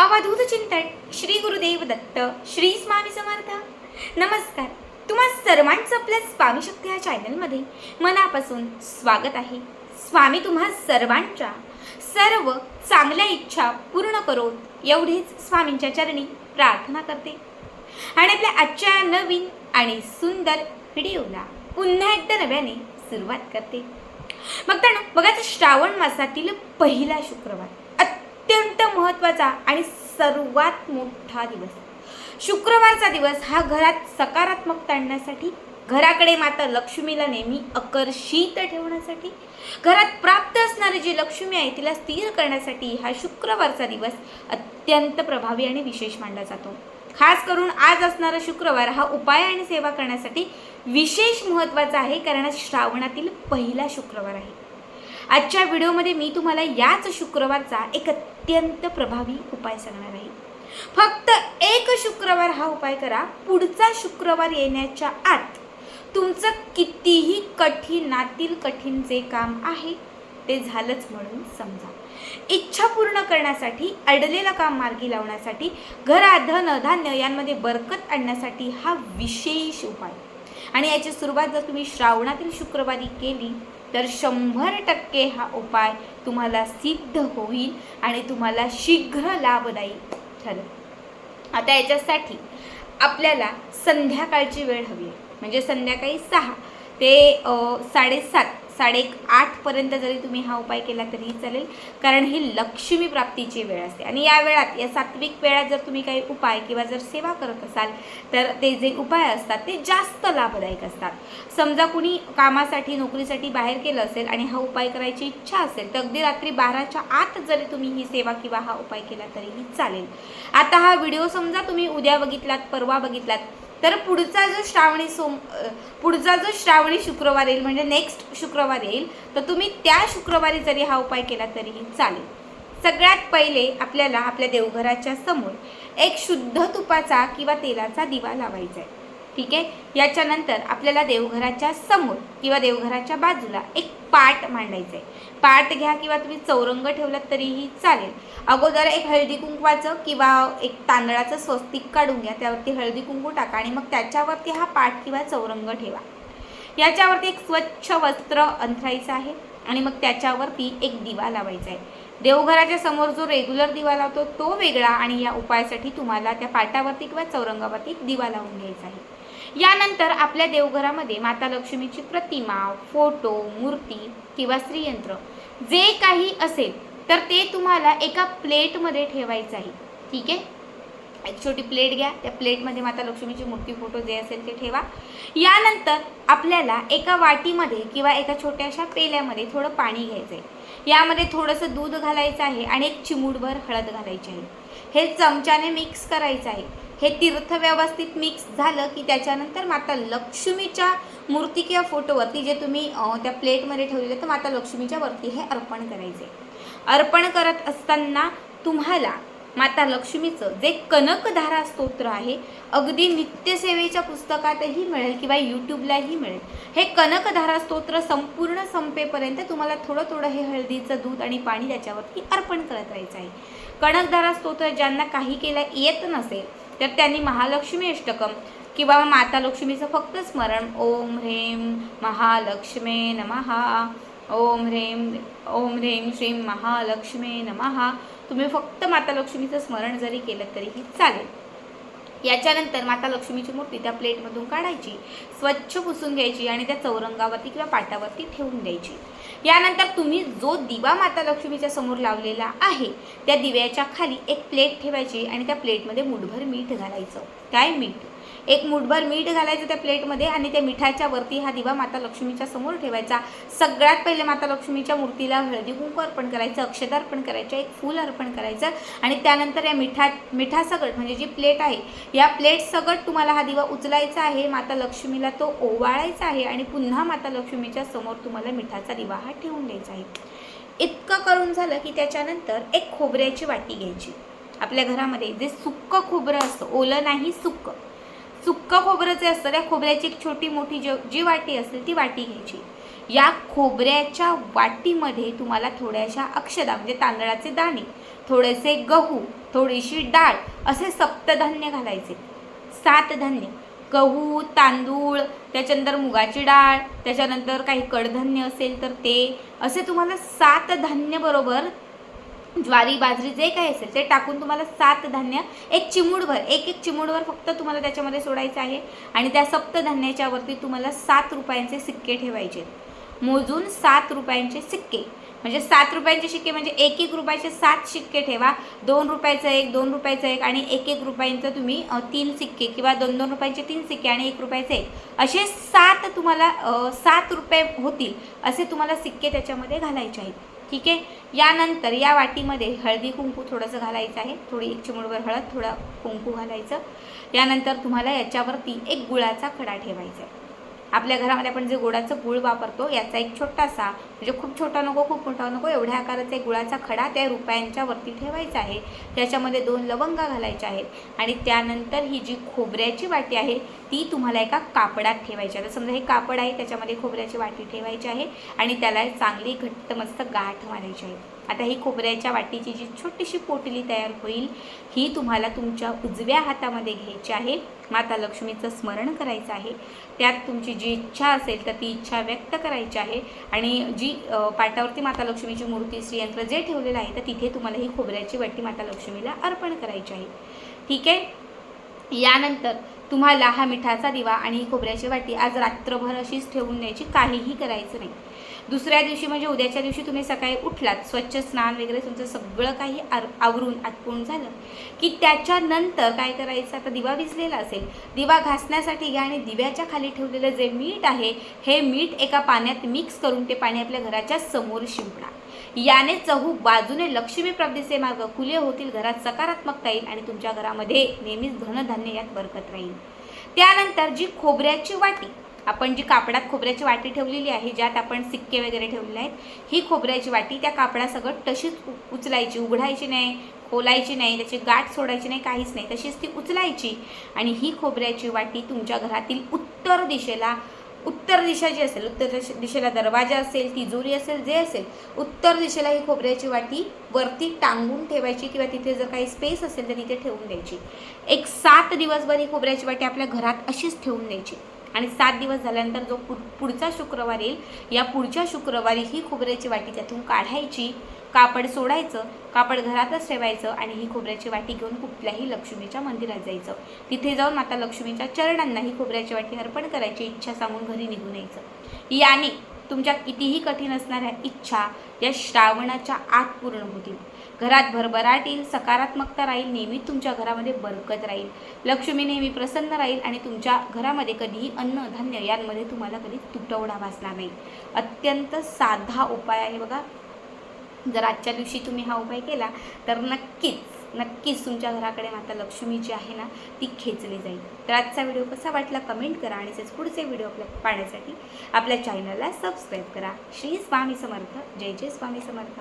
अवधूत चिंतन श्री गुरुदेव दत्त श्री स्वामी समर्थ. नमस्कार. तुम्हा सर्वांचं आपल्या स्वामी शक्ती या चॅनलमध्ये मनापासून स्वागत आहे. स्वामी तुम्हा सर्वांच्या सर्व चांगल्या इच्छा पूर्ण करोत एवढीच स्वामींच्या चरणी प्रार्थना करते. आणि आपल्या आजच्या नवीन आणि सुंदर व्हिडिओला पुन्हा एकदा नव्याने सुरुवात करते. मग त्यानं बघा तर श्रावण मासातील पहिला शुक्रवार. अत्यंत महत्त्वाचा आणि सर्वात मोठा दिवस. शुक्रवारचा दिवस हा घरात सकारात्मकता आणण्यासाठी घराकडे माता लक्ष्मीला नेहमी आकर्षित ठेवण्यासाठी घरात प्राप्त असणारी जी लक्ष्मी आहे तिला स्थिर करण्यासाठी हा शुक्रवारचा दिवस अत्यंत प्रभावी आणि विशेष मानला जातो. खास करून आज असणारा शुक्रवार हा उपाय आणि सेवा करण्यासाठी विशेष महत्त्वाचा आहे कारण श्रावणातील पहिला शुक्रवार आहे. आजच्या व्हिडिओमध्ये मी तुम्हाला याच शुक्रवारचा एक अत्यंत प्रभावी उपाय सांगणार आहे. फक्त एक शुक्रवार हा उपाय करा. पुढचा शुक्रवार येण्याच्या आत तुमचं कितीही कठीणातील कठीण जे काम आहे ते झालंच म्हणून समजा. इच्छा पूर्ण करण्यासाठी अडलेलं काम मार्गी लावण्यासाठी घरात धन धान्य यांमध्ये बरकत आणण्यासाठी हा विशेष उपाय. आणि याची सुरुवात जर तुम्ही श्रावणातील शुक्रवारी केली तर शंभर टक्के हा उपाय तुम्हाला सिद्ध होईल आणि तुम्हाला शीघ्र लाभदायी ठरेल. आता याच्यासाठी आपल्याला संध्याकाळची वेळ हवी आहे. म्हणजे संध्याकाळी सहा ते साडेसात साडे आठपर्यंत जरी तुम्ही हा उपाय केला तरीही चालेल. कारण ही लक्ष्मी प्राप्तीची वेळ असते. आणि या वेळात या सात्विक वेळात जर तुम्ही काही उपाय किंवा जर सेवा करत असाल तर ते जे उपाय असतात ते जास्त लाभदायक असतात. समजा कुणी कामासाठी नोकरीसाठी बाहेर केलं असेल आणि हा उपाय करायची इच्छा असेल तर अगदी रात्री बाराच्या आत जरी तुम्ही ही सेवा किंवा हा उपाय केला तरीही चालेल. आता हा व्हिडिओ समजा तुम्ही उद्या बघितलात परवा बघितलात तर पुढचा जो श्रावणी सोम पुढचा जो श्रावणी शुक्रवार येईल म्हणजे नेक्स्ट शुक्रवार येईल तर तुम्ही त्या शुक्रवारी जरी हा उपाय केला तरीही चालेल. सगळ्यात पहिले आपल्याला आपल्या देवघराच्या समोर एक शुद्ध तुपाचा किंवा तेलाचा दिवा लावायचा आहे. ठीक आहे? याच्यानंतर आपल्याला देवघराच्या समोर किंवा देवघराच्या बाजूला एक पाट मांडायचं आहे. पाट घ्या किंवा तुम्ही चौरंग ठेवलं तरीही चालेल. अगोदर एक हळदी कुंकवाचं किंवा एक तांदळाचं स्वस्तिक काढून घ्या त्यावरती हळदी कुंकू टाका आणि मग त्याच्यावरती हा पाट किंवा चौरंग ठेवा. याच्यावरती एक स्वच्छ वस्त्र अंथरायचं आहे आणि मग त्याच्यावरती एक दिवा लावायचा आहे. देवघराच्या समोर जो रेग्युलर दिवा लावतो तो वेगळा आणि या उपायासाठी तुम्हाला त्या पाटावरती किंवा चौरंगावरती दिवा लावून घ्यायचा आहे. यानंतर आपल्या देवघरामध्ये माता लक्ष्मीची प्रतिमा फोटो मूर्ती किंवा श्रीयंत्र जे काही असेल तर ते तुम्हाला एका प्लेटमध्ये ठेवायचं आहे. ठीक आहे? एक छोटी प्लेट घ्या. त्या प्लेटमध्ये माता लक्ष्मीची मूर्ती फोटो जे असेल ते ठेवा. यानंतर आपल्याला एका वाटीमध्ये किंवा एका छोट्याशा पेल्यामध्ये थोडं पाणी घ्यायचं आहे. यामध्ये थोडंसं दूध घालायचं आहे आणि एक चिमूटभर हळद घालायची आहे. हे चमच्याने मिक्स करायचं आहे. हे तीर्थ व्यवस्थित मिक्स झालं की त्याच्यानंतर माता लक्ष्मीच्या मूर्ती किंवा फोटोवरती जे तुम्ही त्या प्लेटमध्ये ठेवलेलं तर माता लक्ष्मीच्या वरती हे अर्पण करायचे. अर्पण करत असताना तुम्हाला माता लक्ष्मीचं जे कनकधारा स्तोत्र आहे अगदी नित्यसेवेच्या पुस्तकातही मिळेल किंवा यूट्यूबलाही मिळेल. हे कनकधारा स्तोत्र संपूर्ण संपेपर्यंत तुम्हाला थोडं थोडं हे हळदीचं दूध आणि पाणी त्याच्यावरती अर्पण करत राहायचं आहे. कणकधारा स्तोत्र ज्यांना काही केलं येत नसेल तर त्यांनी महालक्ष्मी अष्टकम किंवा माता लक्ष्मीचं फक्त स्मरण. ओम ह्रेम महालक्ष्मे नमहा ओम ह्रेम ओम ह्रेम श्रीम महालक्ष्मे नमहा तुम्ही फक्त माता लक्ष्मीचं स्मरण जरी केलं तरीही चालेल. याच्यानंतर माता लक्ष्मीची मूर्ती त्या प्लेटमधून काढायची स्वच्छ पुसून घ्यायची आणि त्या चौरंगावरती किंवा पाटावरती ठेवून द्यायची. यानंतर तुम्ही जो दिवा माता लक्ष्मीच्या समोर लावलेला आहे त्या दिव्याच्या खाली एक प्लेट ठेवायची आणि त्या प्लेटमध्ये मुठभर मीठ घालायचं. काय मीठ? एक मुठभर मीठ घालायचं त्या प्लेटमध्ये आणि त्या मिठाच्या वरती हा दिवा माता लक्ष्मीच्या समोर ठेवायचा. सगळ्यात पहिले माता लक्ष्मीच्या मूर्तीला हळदी कुंकू अर्पण करायचं अक्षता अर्पण करायचं एक फूल अर्पण करायचं आणि त्यानंतर या मिठा मिठासगट म्हणजे जी प्लेट आहे या प्लेट सगट तुम्हाला हा दिवा उचलायचा आहे माता लक्ष्मीला तो ओवाळायचा आहे आणि पुन्हा माता लक्ष्मीच्या समोर तुम्हाला मिठाचा दिवा हा ठेवून द्यायचा आहे. इतकं करून झालं की त्याच्यानंतर एक खोबऱ्याची वाटी घ्यायची. आपल्या घरामध्ये जे सुक्क खोबरं असतं ओलं नाही सुक्क सुक्क खोबरं जे असतं. त्या खोबऱ्याची एक छोटी मोठी ज जी वाटी असेल ती वाटी घ्यायची. या खोबऱ्याच्या वाटीमध्ये तुम्हाला थोड्याशा अक्षदा म्हणजे तांदळाचे दाणे थोडेसे गहू थोडीशी डाळ असे सप्तधान्य घालायचे. सात धान्य. गहू तांदूळ त्याच्यानंतर मुगाची डाळ त्याच्यानंतर काही कडधान्य असेल तर ते असे तुम्हाला सात धान्य बरोबर ज्वारी बाजरी जे काही असेल ते टाकून तुम्हाला सात धान्य एक चिमूडभर एक एक चिमूडभर फक्त तुम्हाला त्याच्यामध्ये सोडायचं आहे. आणि त्या सप्तधान्याच्या वरती तुम्हाला सात रुपयांचे सिक्के ठेवायचे मोजून सात रुपयांचे सिक्के. म्हणजे सात रुपयांचे शिक्के म्हणजे एक एक रुपयाचे सात शिक्के ठेवा. दोन रुपयाचं एक दोन रुपयाचं एक आणि एक एक रुपयांचं तुम्ही तीन सिक्के किंवा दोन दोन रुपयांचे तीन सिक्के आणि एक रुपयाचे एक. असे सात तुम्हाला सात रुपये होतील असे तुम्हाला सिक्के त्याच्यामध्ये घालायचे आहेत. ठीक आहे? यानंतर या वाटीमध्ये हळदी कुंकू थोडंसं घालायचं आहे. थोडी एक चिमूटभर हळद थोडं कुंकू घालायचं. यानंतर तुम्हाला याच्यावरती एक गुळाचा खडा ठेवायचा आहे. आपल्या घरामध्ये आपण जे गुळाचं गुळ वापरतो याचा एक छोटासा म्हणजे खूप छोटा नको खूप मोठा नको एवढ्या आकाराचा एक गुळाचा खडा त्या रुपयांच्या वरती ठेवायचा आहे. त्याच्यामध्ये दोन लवंगा घालायच्या आहेत. आणि त्यानंतर ही जी खोबऱ्याची वाटी आहे ती तुम्हाला एका कापडात ठेवायची आहे. तर समजा हे कापड आहे त्याच्यामध्ये खोबऱ्याची वाटी ठेवायची आहे आणि त्याला चांगली घट्ट मस्त गाठ मारायची आहे. आता ही खोबऱ्याच्या वाटीची जी छोटीशी पोटली तयार होईल ही तुम्हाला तुमच्या उजव्या हातामध्ये घ्यायची आहे. माता लक्ष्मीचं स्मरण करायचं आहे. त्यात तुमची जी इच्छा असेल तर ती इच्छा व्यक्त करायची आहे. आणि जी पाटावरती माता लक्ष्मीची मूर्ती श्रीयंत्र जे ठेवलेलं आहे तर तिथे तुम्हाला ही खोबऱ्याची वाटी माता लक्ष्मीला अर्पण करायची आहे. ठीक आहे? यानंतर तुम्हाला हा मिठाचा दिवा आणि ही खोबऱ्याची वाटी आज रात्रभर अशीच ठेवून द्यायची काहीही करायचं नाही. दुसऱ्या दिवशी म्हणजे उद्याच्या दिवशी तुम्ही सकाळी उठलात स्वच्छ स्नान वगैरे तुमचं सगळं काही आर आवरून आटपून झालं की त्याच्यानंतर काय करायचं? आता दिवा विजलेला असेल. दिवा घासण्यासाठी घ्या आणि दिव्याच्या खाली ठेवलेलं जे मीठ आहे हे मीठ एका पाण्यात मिक्स करून ते पाणी आपल्या घराच्या समोर शिंपडा. याने चहू बाजूने लक्ष्मी प्राप्तीचे मार्ग खुले होतील घरात सकारात्मकता येईल आणि तुमच्या घरामध्ये नेहमीच धनधान्य यात बरकत राहील. त्यानंतर जी खोबऱ्याची वाटी आपण जी कापडात खोबऱ्याची वाटी ठेवलेली आहे ज्यात आपण सिक्के वगैरे ठेवलेले आहेत ही खोबऱ्याची वाटी त्या कापडासकट तशीच उचलायची उघडायची नाही खोलायची नाही त्याची गाठ सोडायची नाही काहीच नाही तशीच ती उचलायची. आणि ही खोबऱ्याची वाटी तुमच्या घरातील उत्तर दिशेला उत्तर दिशा जी असेल उत्तर दिशेला दरवाजा असेल तिजोरी असेल जे असेल उत्तर दिशेला ही खोबऱ्याची वाटी वरती टांगून ठेवायची किंवा तिथे जर काही स्पेस असेल तर तिथे ठेवून द्यायची. एक सात दिवसभर ही खोबऱ्याची वाटी आपल्या घरात अशीच ठेवून द्यायची. आणि सात दिवस झाल्यानंतर जो पु पुढचा शुक्रवार येईल या पुढच्या शुक्रवारी ही खोबऱ्याची वाटी त्यातून काढायची. कापड सोडायचं कापड घरातच ठेवायचं आणि ही खोबऱ्याची वाटी घेऊन कुठल्याही लक्ष्मीच्या मंदिरात जायचं. तिथे जाऊन माता लक्ष्मीच्या चरणांना ही खोबऱ्याची वाटी अर्पण करायची इच्छा सांगून घरी निघून यायचं. याने तुमच्या कितीही कठीण असणाऱ्या इच्छा या श्रावणाच्या आत पूर्ण होतील. घरात भरभराट येईल सकारात्मकता राहील नेहमी तुमच्या घरामध्ये बरकत राहील. लक्ष्मी नेहमी प्रसन्न राहील आणि तुमच्या घरामध्ये कधीही अन्न धान्य यांमध्ये तुम्हाला कधी तुटवडा भासणार नाही. अत्यंत साधा उपाय आहे बघा. जर आजच्या दिवशी तुम्ही हा उपाय केला तर नक्कीच नक्कीच तुमच्या घराकडे माता लक्ष्मी जी आहे ना ती खेचली जाईल. तर आजचा व्हिडिओ कसा वाटला कमेंट करा आणि तसेच पुढचे व्हिडिओ आपल्या पाहण्यासाठी आपल्या चॅनलला सबस्क्राईब करा. श्री स्वामी समर्थ. जय जय स्वामी समर्थ.